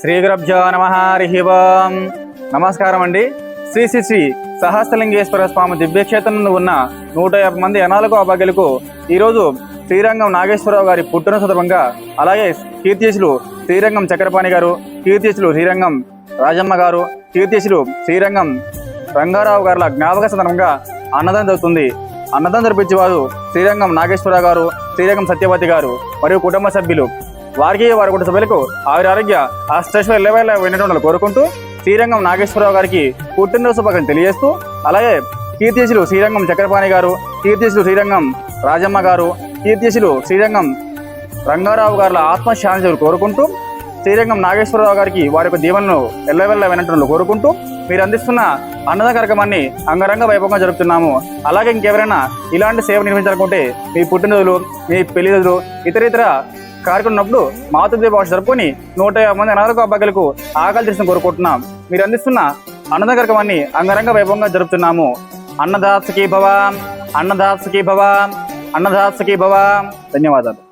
శ్రీ గురభ్యో నమ హరిహివం నమస్కారం అండి. శ్రీ శ్రీ శ్రీ సహస్రలింగేశ్వర స్వామి దివ్యక్షేత్రంలో ఉన్న నూట యాభై మంది అనాలకు అభాగ్యులకు ఈరోజు శ్రీరంగం నాగేశ్వరరావు గారి పుట్టిన సందర్భంగా అలాగే కీర్తిశులు శ్రీరంగం చక్రపాణి గారు కీర్తిశులు శ్రీరంగం రాజమ్మ గారు కీర్తిశులు శ్రీరంగం రంగారావు గారుల జ్ఞాపక సందర్భంగా అన్నదానం జరుగుతుంది. అన్నదానం జరిపించేవారు శ్రీరంగం నాగేశ్వరరావు గారు శ్రీరంగం సత్యవతి గారు మరియు కుటుంబ సభ్యులు వారికి వారి కుటుంబ సభ్యులకు ఆవిరి ఆరోగ్య అష్టేశ్వర లెవెల్ వినటువంటి కోరుకుంటూ శ్రీరంగం నాగేశ్వరరావు గారికి పుట్టినరోజు శుభాకాంక్షలు తెలియజేస్తూ అలాగే కీర్తిశులు శ్రీరంగం చక్రపాణి గారు కీర్తిశులు శ్రీరంగం రాజమ్మ గారు కీర్తిశులు శ్రీరంగం రంగారావు గారుల ఆత్మశాంతి కోరుకుంటూ శ్రీరంగం నాగేశ్వరరావు గారికి వారి యొక్క దీవెనలు ఎల్లవెల్ల వినటువంటి కోరుకుంటూ మీరు అందిస్తున్న అన్నదాన కార్యక్రమాన్ని అంగరంగ వైభవంగా జరుపుతున్నాము. అలాగే ఇంకెవరైనా ఇలాంటి సేవ నిర్మించాలనుకుంటే మీ పుట్టినరోజులు మీ పెళ్ళి రోజులు ఇతర ఇతర కార్యక్రమం ఉన్నప్పుడు మాతృదేవ భాష జరుపుకొని నూట యాభై మంది అనాథకు అబ్బాయిలకు ఆకలి తీసిన కోరుకుంటున్నాం. మీరు అందిస్తున్న అన్నదాన కార్యక్రమాన్ని అంగరంగ వైభవంగా జరుపుతున్నాము. అన్నదాసకి భవ అన్నదాసకి భవ అన్నదాసకి భవ. ధన్యవాదాలు.